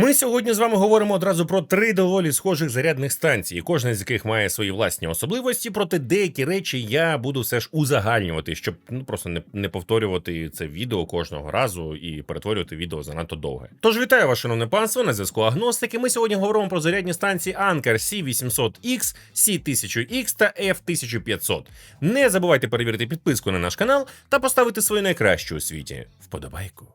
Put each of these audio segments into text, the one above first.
Ми сьогодні з вами говоримо одразу про три доволі схожих зарядних станції, кожна з яких має свої власні особливості. Проте деякі речі я буду все ж узагальнювати, щоб ну просто не, не повторювати це відео кожного разу і перетворювати відео занадто довге. Тож вітаю вас, шановне панство, на зв'язку агностики. Ми сьогодні говоримо про зарядні станції Anker C800X, C1000X та F1500. Не забувайте перевірити підписку на наш канал та поставити свою найкращу у світі вподобайку.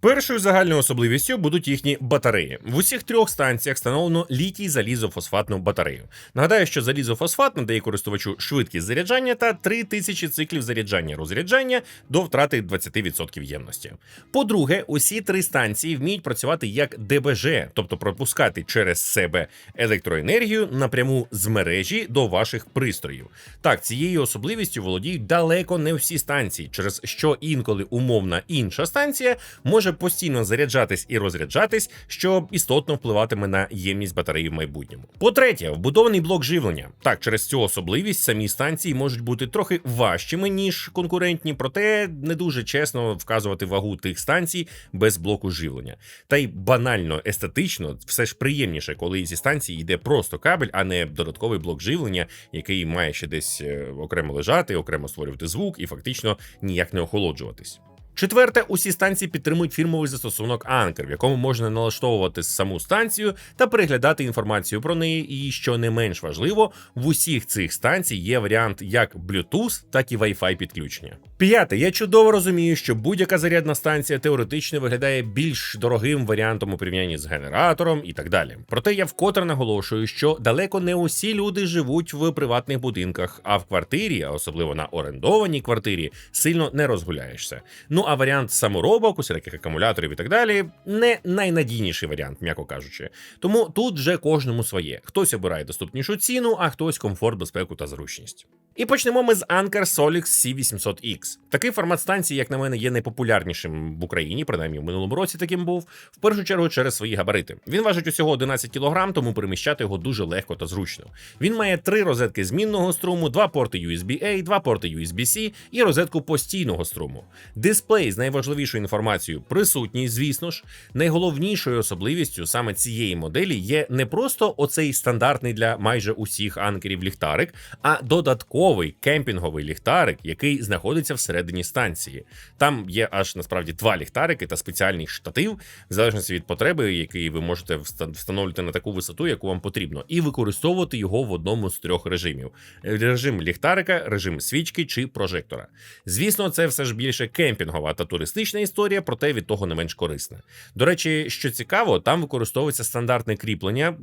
Першою загальною особливістю будуть їхні батареї. В усіх трьох станціях встановлено літій залізофосфатну батарею. Нагадаю, що залізофосфат надає користувачу швидкість заряджання та 3000 циклів заряджання розряджання до втрати 20% ємності. По-друге, усі три станції вміють працювати як ДБЖ, тобто пропускати через себе електроенергію напряму з мережі до ваших пристроїв. Так, цією особливістю володіють далеко не всі станції, через що інколи умовна інша станція може постійно заряджатись і розряджатись, що істотно впливатиме на ємність батареї в майбутньому. По-третє, вбудований блок живлення. Так, через цю особливість самі станції можуть бути трохи важчими ніж конкурентні, проте не дуже чесно вказувати вагу тих станцій без блоку живлення. Та й банально естетично, все ж приємніше, коли зі станції йде просто кабель, а не додатковий блок живлення, який має ще десь е, окремо лежати, окремо створювати звук і фактично ніяк не охолоджуватись. Четверте, усі станції підтримують фірмовий застосунок Anker, в якому можна налаштовувати саму станцію та переглядати інформацію про неї. І що не менш важливо, в усіх цих станцій є варіант як Bluetooth, так і Wi-Fi підключення. П'яте, я чудово розумію, що будь-яка зарядна станція теоретично виглядає більш дорогим варіантом у порівнянні з генератором і так далі. Проте я вкотре наголошую, що далеко не усі люди живуть в приватних будинках, а в квартирі, а особливо на орендованій квартирі, сильно не розгуляєшся. Ну а варіант саморобок, усіляких акумуляторів і так далі, не найнадійніший варіант, м'яко кажучи. Тому тут вже кожному своє. Хтось обирає доступнішу ціну, а хтось комфорт, безпеку та зручність. І почнемо ми з Anker Solix C800X. Такий формат станції, як на мене, є найпопулярнішим в Україні, принаймні в минулому році таким був. В першу чергу через свої габарити. Він важить усього 11 кг, тому переміщати його дуже легко та зручно. Він має три розетки змінного струму, два порти USB-A, два порти USB-C і розетку постійного струму. Дисплей з найважливішою інформацією присутній, звісно ж. Найголовнішою особливістю саме цієї моделі є не просто оцей стандартний для майже усіх анкерів ліхтарик, а додатковий кемпінговий ліхтарик, який знаходиться всередині станції. Там є аж насправді два ліхтарики та спеціальний штатив, в залежності від потреби, який ви можете вста- встановлювати на таку висоту, яку вам потрібно, і використовувати його в одному з трьох режимів: режим ліхтарика, режим свічки чи прожектора. Звісно, це все ж більше кемпінгова та туристична історія, проте від того не менш корисна. До речі, що цікаво, там використовується стандартне кріплення е,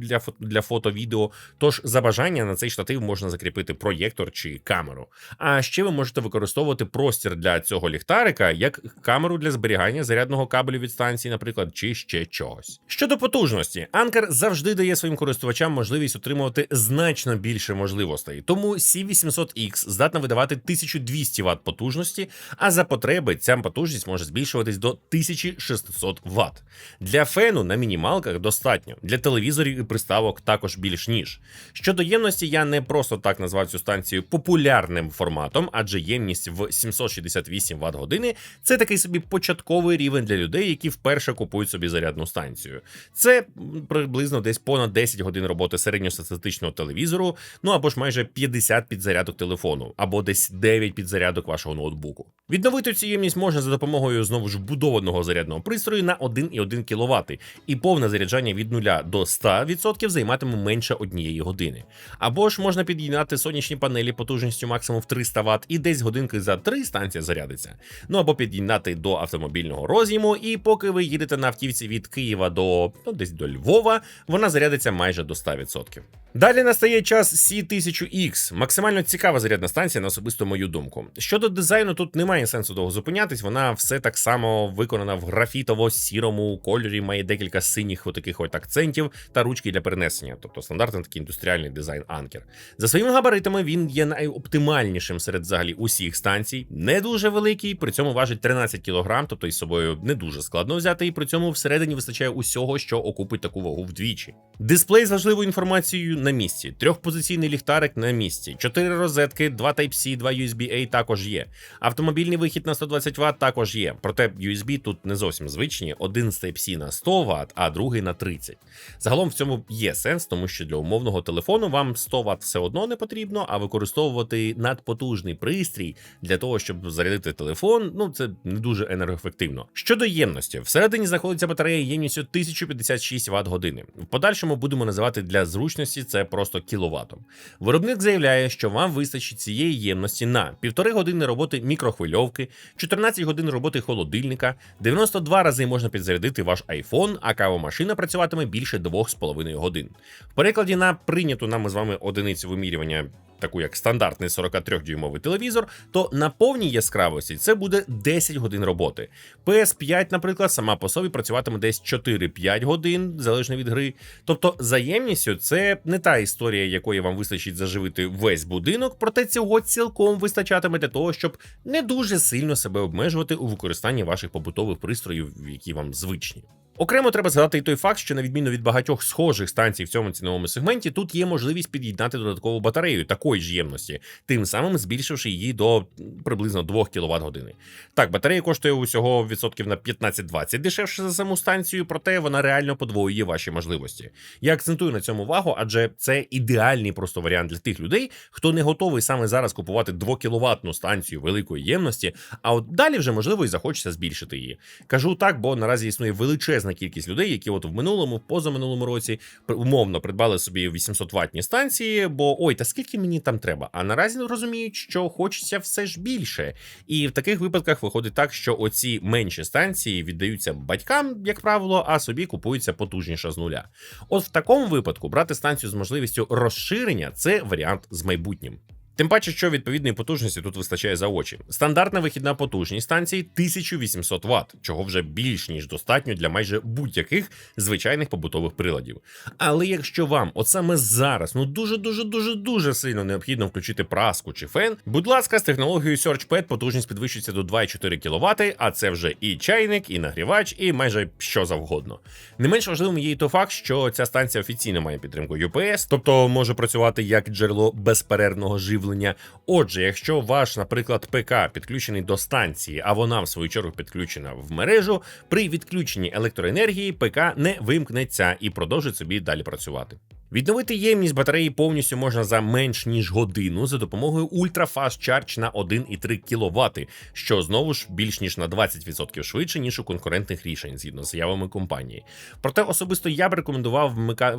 для фото, для фото-відео. Тож за бажання на цей штатив можна закріпити проєктор чи камеру. А ще ви можете використовувати простір для цього ліхтарика як камеру для зберігання зарядного кабелю від станції, наприклад, чи ще чогось. Щодо потужності, Anker завжди дає своїм користувачам можливість отримувати значно більше можливостей. Тому C800X здатна видавати 1200 Вт потужності, а за потреби ця потужність може збільшуватись до 1600 Вт. Для фену на мінімалках достатньо, для телевізорів і приставок також більш ніж. Щодо ємності, я не просто так назвав цю станцію популярним форматом, адже ємність в 768 Вт години це такий собі початковий рівень для людей, які вперше купують собі зарядну станцію. Це приблизно десь понад 10 годин роботи середньостатистичного телевізору, ну або ж майже 50 підзарядок телефону, або десь 9 підзарядок вашого ноутбуку. Відновити цю ємність можна за допомогою знову ж вбудованого зарядного пристрою на 1,1 кВт, і повне заряджання від 0 до 100% займатиме менше однієї години. Або ж можна під'єднати сонячні панелі потужністю максимум в 300 Вт, і десь годинки за 3 станція зарядиться. Ну або під'єднати до автомобільного роз'єму, і поки ви їдете на автівці від Києва до ну, десь до Львова, вона зарядиться майже до 100%. Далі настає час C1000X, максимально цікава зарядна станція на особисту мою думку. Щодо дизайну, тут немає сенсу довго зупинятись. Вона все так само виконана в графітово-сірому кольорі, має декілька синіх отаких от акцентів та ручки для перенесення, тобто стандартний такий індустріальний дизайн Anker. За своїми габаритами він є найоптимальнішим серед взагалі усіх станцій, не дуже великий, при цьому важить 13 кг, тобто із собою не дуже складно взяти, і при цьому всередині вистачає усього, що окупить таку вагу вдвічі. Дисплей з важливою інформацією на місці, трьохпозиційний ліхтарик на місці, 4 розетки, 2 Type-C, 2 USB-A також є. Автомобільний вихід на 120 Вт також є. Проте USB тут не зовсім звичні. Один з Type-C на 100 Вт, а другий на 30. Загалом в цьому є сенс, тому що для умовного телефону вам 100 Вт все одно не потрібно, а використовувати надпотужний пристрій для того, щоб зарядити телефон, ну це не дуже енергоефективно. Щодо ємності, всередині знаходиться батарея ємністю 1056 Вт години. В подальшому будемо називати для зручності це просто кіловатом. Виробник заявляє, що вам вистачить цієї ємності на півтори години роботи мікрохвильовки, 14 годин роботи холодильника, 92 рази можна підзарядити ваш iPhone, а кавомашина працюватиме більше 2,5 годин. В перекладі на прийняту нами з вами одиницю вимірювання. Таку як стандартний 43-дюймовий телевізор, то на повній яскравості це буде 10 годин роботи. PS5, наприклад, сама по собі працюватиме десь 4-5 годин, залежно від гри. Тобто, заємністю це не та історія, якої вам вистачить заживити весь будинок, проте цього цілком вистачатиме для того, щоб не дуже сильно себе обмежувати у використанні ваших побутових пристроїв, які вам звичні. Окремо треба згадати і той факт, що на відміну від багатьох схожих станцій в цьому ціновому сегменті, тут є можливість під'єднати додаткову батарею такої ж ємності, тим самим збільшивши її до приблизно 2 кВт години. Так, батарея коштує усього відсотків на 15-20 дешевше за саму станцію, проте вона реально подвоює ваші можливості. Я акцентую на цьому увагу, адже це ідеальний просто варіант для тих людей, хто не готовий саме зараз купувати 2 кВт станцію великої ємності, а от далі вже можливо і захочеться збільшити її. Кажу так, бо наразі існує величезна кількість людей, які от в минулому, позаминулому році умовно придбали собі 800 ватні станції, бо ой, та скільки мені там треба? А наразі розуміють, що хочеться все ж більше. І в таких випадках виходить так, що оці менші станції віддаються батькам, як правило, а собі купується потужніша з нуля. От в такому випадку брати станцію з можливістю розширення це варіант з майбутнім. Тим паче, що відповідної потужності тут вистачає за очі. Стандартна вихідна потужність станції 1800 Вт, чого вже більш ніж достатньо для майже будь-яких звичайних побутових приладів. Але якщо вам, от саме зараз, ну дуже дуже дуже дуже сильно необхідно включити праску чи фен, будь ласка, з технологією SearchPad потужність підвищується до 2,4 кВт, а це вже і чайник, і нагрівач, і майже що завгодно. Не менш важливим є і той факт, що ця станція офіційно має підтримку UPS, тобто може працювати як джерело безперервного живлення живлення. Отже, якщо ваш, наприклад, ПК підключений до станції, а вона в свою чергу підключена в мережу, при відключенні електроенергії ПК не вимкнеться і продовжить собі далі працювати. Відновити ємність батареї повністю можна за менш ніж годину за допомогою Ultra Fast Charge на 1,3 кВт, що знову ж більш ніж на 20% швидше, ніж у конкурентних рішень, згідно з заявами компанії. Проте особисто я б рекомендував вмика...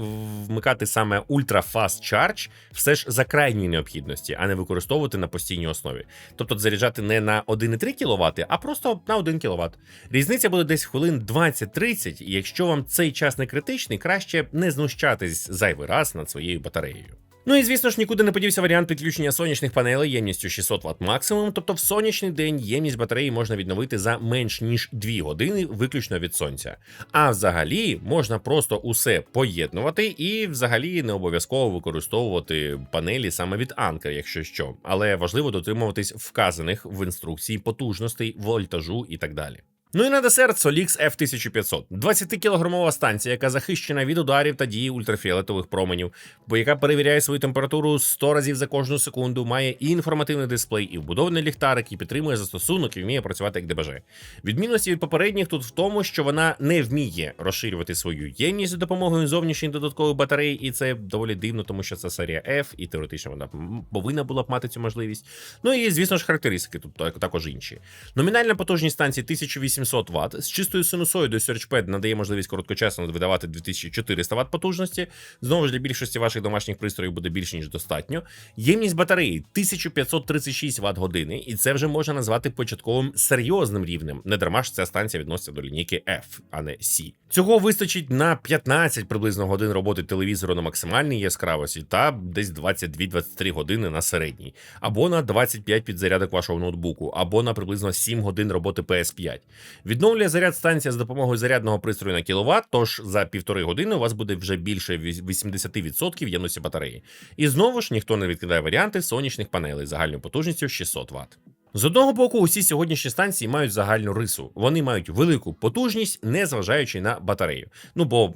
вмикати саме Ultra Fast Charge все ж за крайньої необхідності, а не використовувати на постійній основі. Тобто заряджати не на 1,3 кВт, а просто на 1 кВт. Різниця буде десь хвилин 20-30, і якщо вам цей час не критичний, краще не знущатись зайвий раз над своєю батареєю. Ну і звісно ж нікуди не подівся варіант підключення сонячних панелей ємністю 600 Вт максимум, тобто в сонячний день ємність батареї можна відновити за менш ніж 2 години виключно від сонця. А взагалі можна просто усе поєднувати і взагалі не обов'язково використовувати панелі саме від Anker, якщо що, але важливо дотримуватись вказаних в інструкції потужностей, вольтажу і так далі. Ну і на десерт Solix F1500 20-кілограмова станція, яка захищена від ударів та дії ультрафіолетових променів, бо яка перевіряє свою температуру 100 разів за кожну секунду, має і інформативний дисплей, і вбудований ліхтарик, і підтримує застосунок, і вміє працювати як ДБЖ. Відмінності від попередніх тут в тому, що вона не вміє розширювати свою ємність за допомогою зовнішньої додаткової батареї, і це доволі дивно, тому що це серія F, і теоретично вона повинна була б мати цю можливість. Ну і звісно ж, характеристики тут також інші. Номінальна потужність станції 1800 800 Вт. З чистою синусоїдою SearchPad надає можливість короткочасно видавати 2400 Вт потужності. Знову ж для більшості ваших домашніх пристроїв буде більше ніж достатньо. Ємність батареї 1536 Вт години, і це вже можна назвати початковим серйозним рівнем. Не дарма ж ця станція відноситься до лінійки F, а не C. Цього вистачить на 15 приблизно годин роботи телевізору на максимальній яскравості та десь 22-23 години на середній, або на 25 підзарядок вашого ноутбуку, або на приблизно 7 годин роботи PS5. Відновлює заряд станція з допомогою зарядного пристрою на кіловат, тож за півтори години у вас буде вже більше 80% ємності батареї. І знову ж ніхто не відкидає варіанти сонячних панелей загальною потужністю 600 Вт. З одного боку, усі сьогоднішні станції мають загальну рису. Вони мають велику потужність, не зважаючи на батарею. Ну бо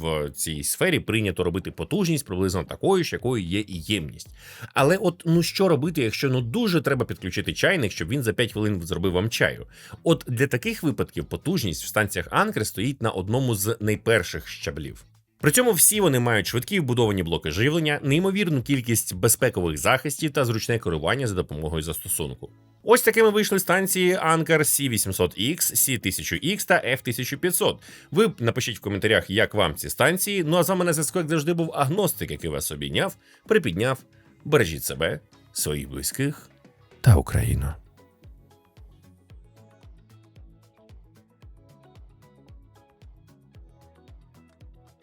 в цій сфері прийнято робити потужність приблизно такою ж, якою є і ємність. Але от ну що робити, якщо ну дуже треба підключити чайник, щоб він за 5 хвилин зробив вам чаю? От для таких випадків потужність в станціях Анкер стоїть на одному з найперших щаблів. При цьому всі вони мають швидкі вбудовані блоки живлення, неймовірну кількість безпекових захистів та зручне керування за допомогою застосунку. Ось такими вийшли станції Anker C800X, C1000X та F1500. Ви напишіть в коментарях, як вам ці станції. Ну а з вами на зв'язку, як завжди, був агностик, який вас обійняв, припідняв. Бережіть себе, своїх близьких та Україну.